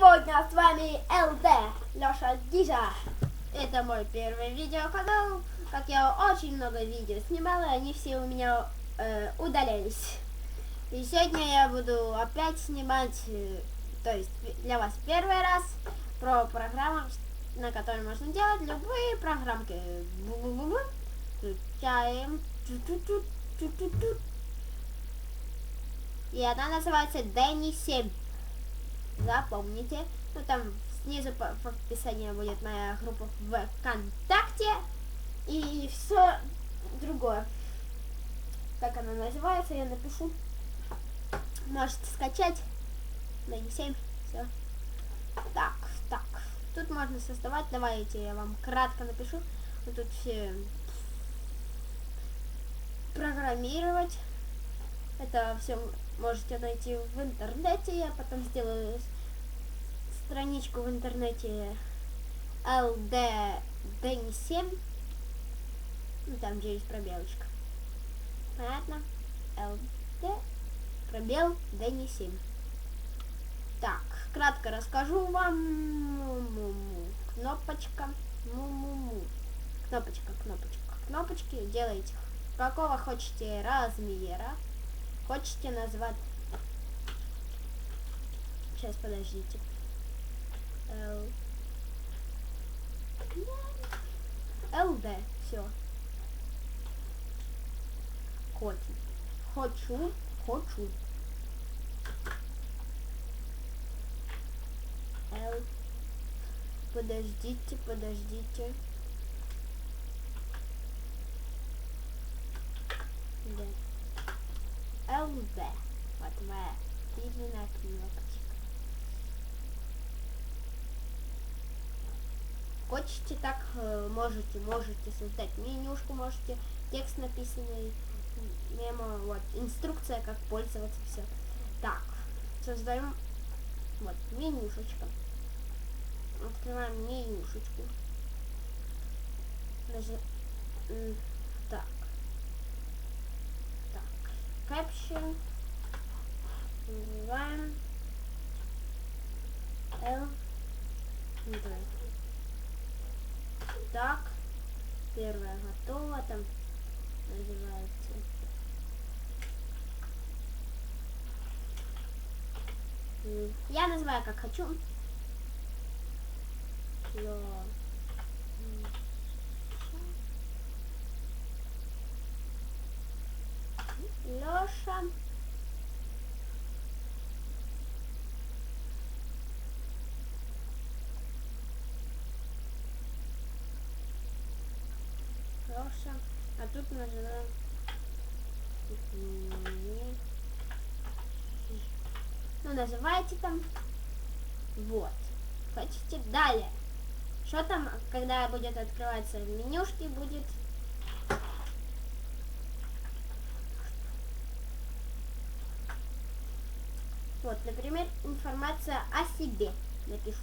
Сегодня с вами ЛД, Леша Дижа. Это мой первый видеоканал. Как я очень много видео снимала, они все у меня э, удалялись. И сегодня я буду опять снимать, э, то есть для вас первый раз, про программу, на которой можно делать любые программки. Включаем. И она называется Дэнни 7. Запомните. Ну там снизу в описании будет моя группа ВКонтакте. И все другое. Как она называется, я напишу. Можете скачать. Дэнни 7. Все. Так, так. Тут можно создавать. Давайте я вам кратко напишу. Вот тут все программировать. Это все можете найти в интернете. Я потом сделаю страничку в интернете LD Дэнни 7. Ну, там где есть пробелочка. Понятно? LD пробел Дэнни 7. Так, кратко расскажу вам. Кнопочка. Му-му-му. Кнопочка, кнопочка. Кнопочки делаете какого хотите размера. Хотите назвать... Сейчас, подождите. Л... ЛД, все. Хочу. Хочу, хочу. Л. Подождите, подождите. Д. ЛД. Вот моя фирменная кнопочка. Хочете так, э, можете, можете создать менюшку, можете текст написанный, мемо, вот, инструкция, как пользоваться, все. Так, создаем, вот, менюшечка. Открываем менюшечку. Даже, так. Caption. Называем L. Enter. Так, первая готова, там называется. Я называю как хочу. Лё- Лёша. Лёша. А тут нажимаем. Ну, называйте там. Вот. Хотите далее. Что там, когда будет открываться в менюшке, будет Вот, например, информация о себе напишу.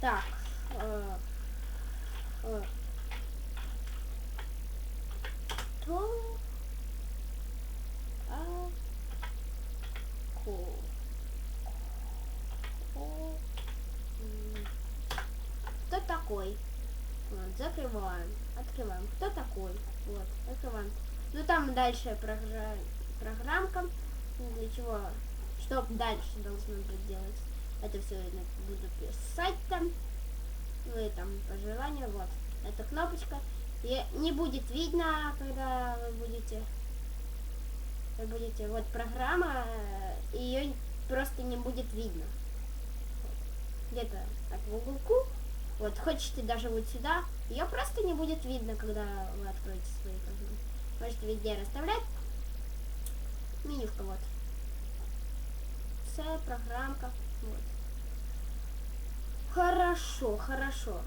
Так. э, э, То. А. Ко. Ко. Кто такой? Вот, закрываем. Открываем. Кто такой? Вот, закрываем. Ну там дальше програ- программка. Ну, Для чего? Что дальше должно быть делать? Это все буду писать там. Вы там по желанию. Вот. Эта кнопочка. И не будет видно, когда вы будете. Вы будете. Вот программа. Ее просто не будет видно. Где-то так в уголку. Вот, хочете даже вот сюда. Ее просто не будет видно, когда вы откроете свои программы. Можете везде расставлять. Менюшка вот. С, программка. Вот. Хорошо, хорошо.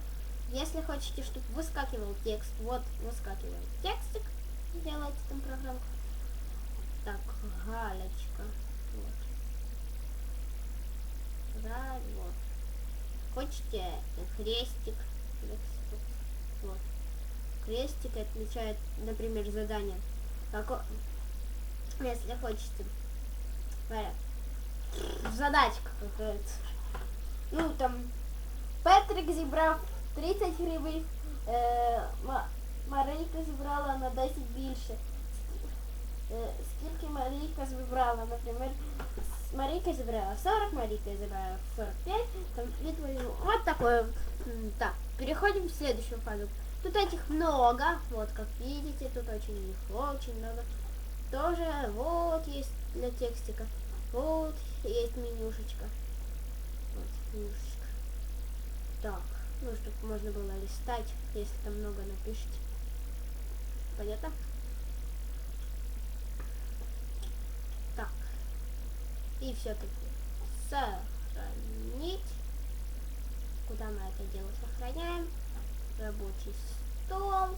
Если хотите, чтобы выскакивал текст, вот выскакивает текстик. Делайте там программку. Так, галочка. Вот. Да, вот. Хочете крестик. Вот Крестик отмечает, например, задание. Како- Если хотите Задачка какая-то. Ну там Петрик зібрав 30 гривень, е, Ма- Марійка зібрала на 10 більше. Е, скільки Марійка зібрала, наприклад, с- Марійка зібрала 40, Марійка зібрала 45, там відповідь, вот такое. М, Так, переходим в следующую фазу. Тут этих много, вот как видите, тут очень их очень много. Тоже вот есть для текстика, вот есть менюшечка. Вот менюшечка. Так, ну, чтобы можно было листать, если там много напишите. Понятно? Так. И все-таки сохранить. Куда мы это дело сохраняем? Рабочий стол.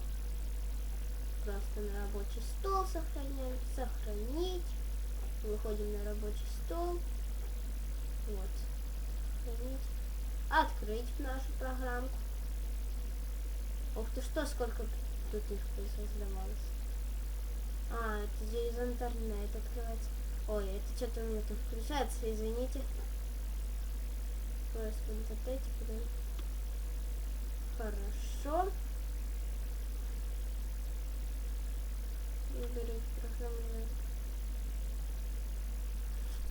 Просто на рабочий стол сохраняем. Сохранить. Выходим на рабочий стол. Вот. Сохранить. Открыть нашу программку. Ух ты, что, сколько тут их создавалось. А, это через интернет открывается. Ой, это что-то у меня тут включается, извините. Просто в интернете, подожди. Хорошо. Выберем программу.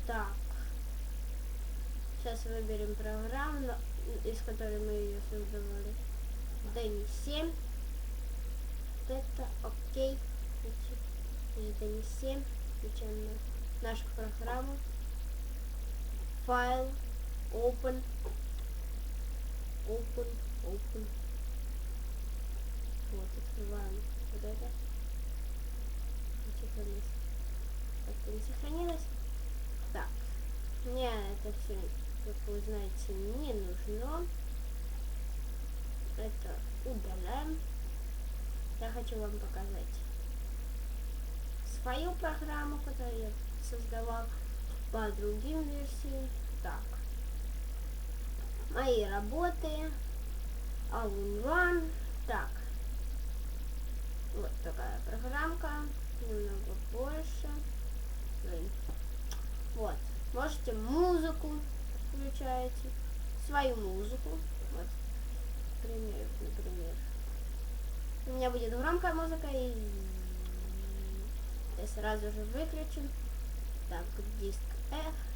Так. Сейчас выберем программу, из которой мы ее создавали. Дэнни 7. Вот это окей. Дэнни 7. Включаем на нашу программу. Файл. Open. Open. Open. Вот, открываем вот это. Нас как-то не сохранилось. Так. Мне это все, как вы знаете, не нужно. Это удаляем. Я хочу вам показать свою программу, которую я создавал по другим версиям. Так. Мои работы. All in one. Так. Вот такая программка. Немного больше. Вот. Можете музыку включаете. Свою музыку. Вот. Например, например. У меня будет громкая музыка и я сразу же выключим. Так, диск F.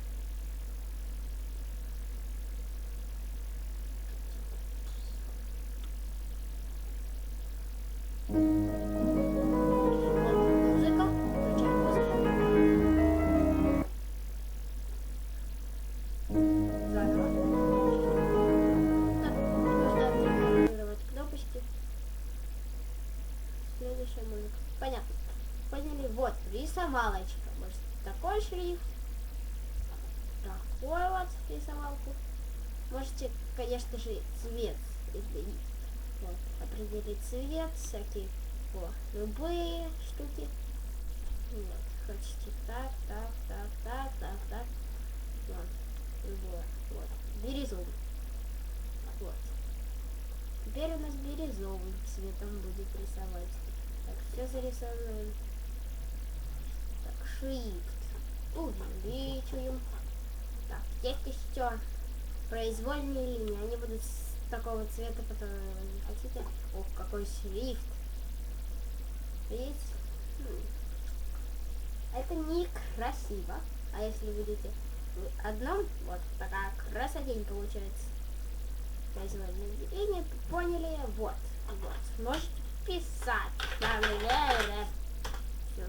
рисовалочка. Может, такой шрифт. Такой вот рисовалку. Можете, конечно же, цвет изменить. Вот, определить цвет, всякие о, любые штуки. Вот, хотите так, так, так, так, так, так. Вот, любое. Вот, бирюзовый. Вот. Теперь у нас бирюзовым цветом будет рисовать. Так, все зарисовываем. Шрифт. Увеличиваем. Так, есть еще произвольные линии. Они будут такого цвета, который вы не хотите. О, какой шрифт. Видите? Это некрасиво. А если будете в одном, вот такая красотень получается. Произвольные линии. Поняли? Вот. Вот. Можете писать. Все.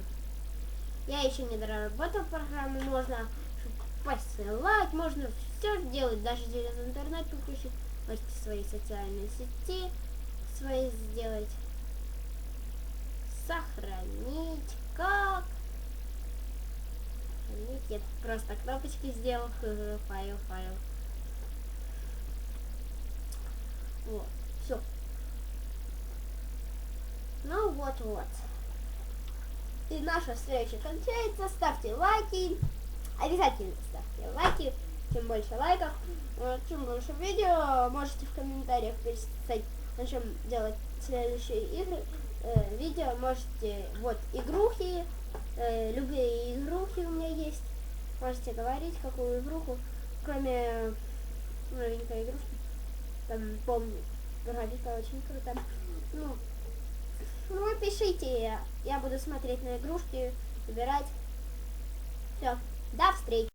Я еще не доработал программу. Можно посылать, можно все сделать, даже через интернет подключить. Можете свои социальные сети свои сделать. Сохранить. Как? Сохранить. Я просто кнопочки сделал. Файл, файл. Вот. Все. Ну вот, вот. И наша встреча кончается. Ставьте лайки. Обязательно ставьте лайки. Чем больше лайков, э, чем больше видео. Можете в комментариях писать, на чем делать следующие игры. Э, видео можете, вот, игрухи. э, любые игрухи у меня есть. Можете говорить, какую игруху, кроме новенькой игрушки. Там, помню, Гравика очень круто. Ну, ну, пишите, я буду смотреть на игрушки, выбирать. Все, до встречи.